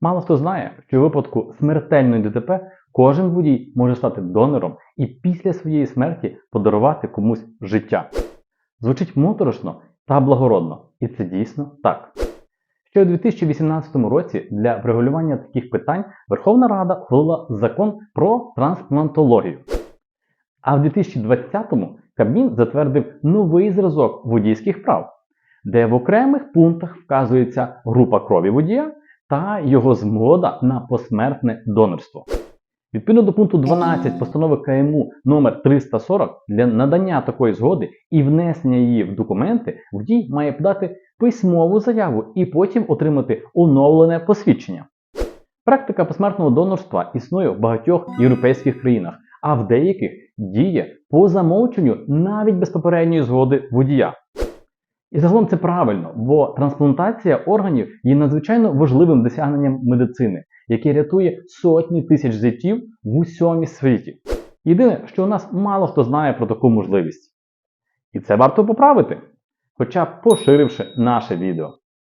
Мало хто знає, що у випадку смертельної ДТП кожен водій може стати донором і після своєї смерті подарувати комусь життя. Звучить моторошно та благородно, і це дійсно так. Ще у 2018 році для врегулювання таких питань Верховна Рада ухвалила закон про трансплантологію. А в 2020-му Кабмін затвердив новий зразок водійських прав, де в окремих пунктах вказується група крові водія та його згода на посмертне донорство. Відповідно до пункту 12 постанови КМУ номер 340 для надання такої згоди і внесення її в документи водій має подати письмову заяву і потім отримати оновлене посвідчення. Практика посмертного донорства існує в багатьох європейських країнах, а в деяких діє по замовченню навіть без попередньої згоди водія. І загалом це правильно, бо трансплантація органів є надзвичайно важливим досягненням медицини, яке рятує сотні тисяч життів в усьому світі. Єдине, що у нас мало хто знає про таку можливість. І це варто поправити, хоча поширивши наше відео.